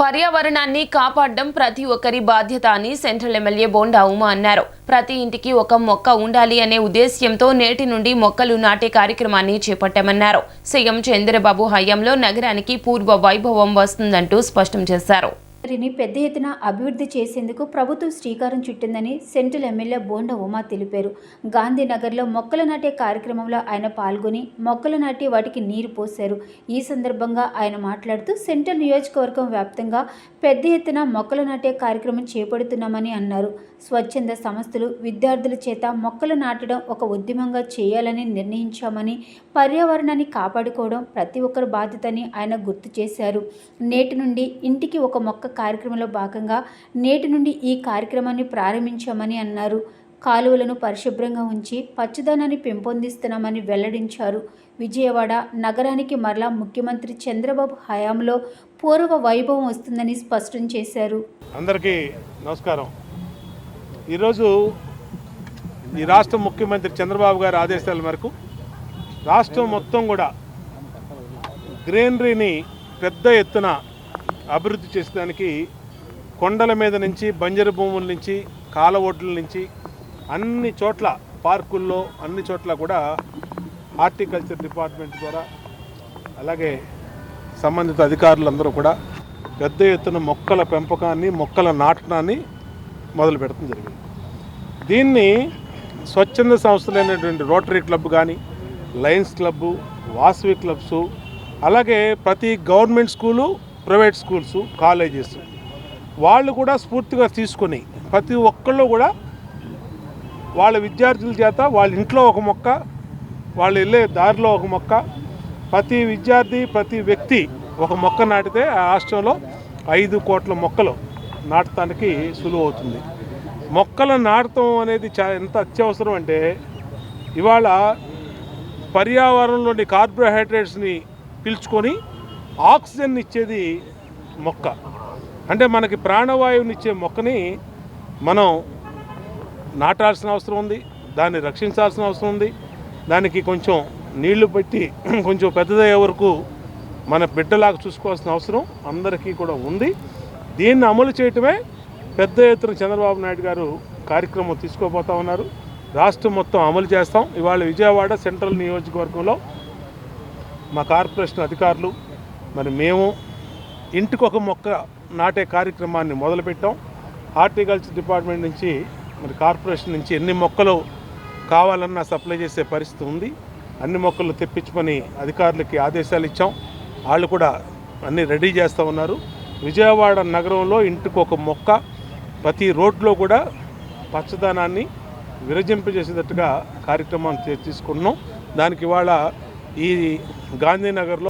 పర్యావరణాన్ని కాపాడడం ప్రతి ఒక్కరి బాధ్యత అని సెంట్రల్ ఎమ్మెల్యే బోండా ఉమా అన్నారు. ప్రతి ఇంటికి ఒక మొక్క ఉండాలి అనే ఉద్దేశ్యంతో నేటి నుండి మొక్కలు నాటే కార్యక్రమాన్ని చేపట్టామన్నారు. సీఎం చంద్రబాబు హయాంలో నగరానికి పూర్వ వైభవం వస్తుందంటూ స్పష్టం చేశారు. వారిని పెద్ద ఎత్తున అభివృద్ధి చేసేందుకు ప్రభుత్వం శ్రీకారం చుట్టిందని సెంట్రల్ ఎమ్మెల్యే బోండ ఉమా తెలిపారు. గాంధీనగర్లో మొక్కలు నాటే కార్యక్రమంలో ఆయన పాల్గొని మొక్కలు నాటి వాటికి నీరు పోశారు. ఈ సందర్భంగా ఆయన మాట్లాడుతూ సెంట్రల్ నియోజకవర్గం వ్యాప్తంగా పెద్ద ఎత్తున మొక్కలు నాటే కార్యక్రమం చేపడుతున్నామని అన్నారు. స్వచ్ఛంద సంస్థలు విద్యార్థుల చేత మొక్కలు నాటడం ఒక ఉద్యమంగా చేయాలని నిర్ణయించామని పర్యావరణాన్ని కాపాడుకోవడం ప్రతి ఒక్కరి బాధ్యతని ఆయన గుర్తు చేశారు. నేటి నుండి ఇంటికి ఒక మొక్క కార్యక్రమంలో భాగంగా నేటి నుండి ఈ కార్యక్రమాన్ని ప్రారంభించామని అన్నారు. కాలువలను పరిశుభ్రంగా ఉంచి పచ్చదనాన్ని పెంపొందిస్తున్నామని వెల్లడించారు. విజయవాడ నగరానికి మరలా ముఖ్యమంత్రి చంద్రబాబు హయాంలో పూర్వ వైభవం వస్తుందని స్పష్టం చేశారు. అందరికీ నమస్కారం. ఈరోజు ఈ రాష్ట్ర ముఖ్యమంత్రి చంద్రబాబు గారి ఆదేశాల మేరకు రాష్ట్రం మొత్తం కూడా గ్రీనరీని పెద్ద ఎత్తున అభివృద్ధి చేసేదానికి కొండల మీద నుంచి బంజరు భూముల నుంచి కాలవొడ్ల నుంచి అన్ని చోట్ల పార్కుల్లో అన్ని చోట్ల కూడా హార్టికల్చర్ డిపార్ట్మెంట్ ద్వారా అలాగే సంబంధిత అధికారులందరూ కూడా పెద్ద ఎత్తున మొక్కల పెంపకాన్ని మొక్కల నాటనాన్ని మొదలు పెడతాం జరిగింది. దీన్ని స్వచ్ఛంద సంస్థలైనటువంటి రోటరీ క్లబ్ కానీ లయన్స్ క్లబ్బు వాసవి క్లబ్సు అలాగే ప్రతి government school private schools colleges వాళ్ళు కూడా స్ఫూర్తిగా తీసుకొని ప్రతి ఒక్కళ్ళు కూడా వాళ్ళ విద్యార్థుల చేత వాళ్ళ ఇంట్లో ఒక మొక్క వాళ్ళు వెళ్ళే దారిలో ఒక మొక్క ప్రతి విద్యార్థి ప్రతి వ్యక్తి ఒక మొక్క నాటితే ఆ రాష్ట్రంలో ఐదు కోట్ల మొక్కలు నాటడానికి సులువు అవుతుంది. మొక్కలు నాటడం అనేది చా ఎంత అత్యవసరం అంటే ఇవాళ పర్యావరణంలోని కార్బోహైడ్రేట్స్ని పీల్చుకొని ఆక్సిజన్ ఇచ్చేది మొక్క. అంటే మనకి ప్రాణవాయువుని ఇచ్చే మొక్కని మనం నాటాల్సిన అవసరం ఉంది దాన్ని రక్షించాల్సిన అవసరం ఉంది దానికి కొంచెం నీళ్ళు పెట్టి కొంచెం పెద్దదయ్యే వరకు మన బిడ్డలాగా చూసుకోవాల్సిన అవసరం అందరికీ కూడా ఉంది. దీన్ని అమలు చేయటమే పెద్ద ఎత్తున చంద్రబాబు నాయుడు గారు కార్యక్రమం తీసుకోబోతా ఉన్నారు. రాష్ట్రం మొత్తం అమలు చేస్తాం. ఇవాళ విజయవాడ సెంట్రల్ నియోజకవర్గంలో మా కార్పొరేషన్ అధికారులు మరి మేము ఇంటికి ఒక మొక్క నాటే కార్యక్రమాన్ని మొదలుపెట్టాం. హార్టికల్చర్ డిపార్ట్మెంట్ నుంచి మరి కార్పొరేషన్ నుంచి ఎన్ని మొక్కలు కావాలన్నా సప్లై చేసే పరిస్థితి ఉంది. అన్ని మొక్కలు తెప్పించమని అధికారులకి ఆదేశాలు ఇచ్చాం. వాళ్ళు కూడా అన్నీ రెడీ చేస్తూ ఉన్నారు. విజయవాడ నగరంలో ఇంటికి ఒక మొక్క ప్రతి రోడ్లో కూడా పచ్చదనాన్ని విరజింపజేసేటట్టుగా కార్యక్రమాన్ని తీసుకున్నాం దానికి ఇవాళ ఈ గాంధీనగర్లో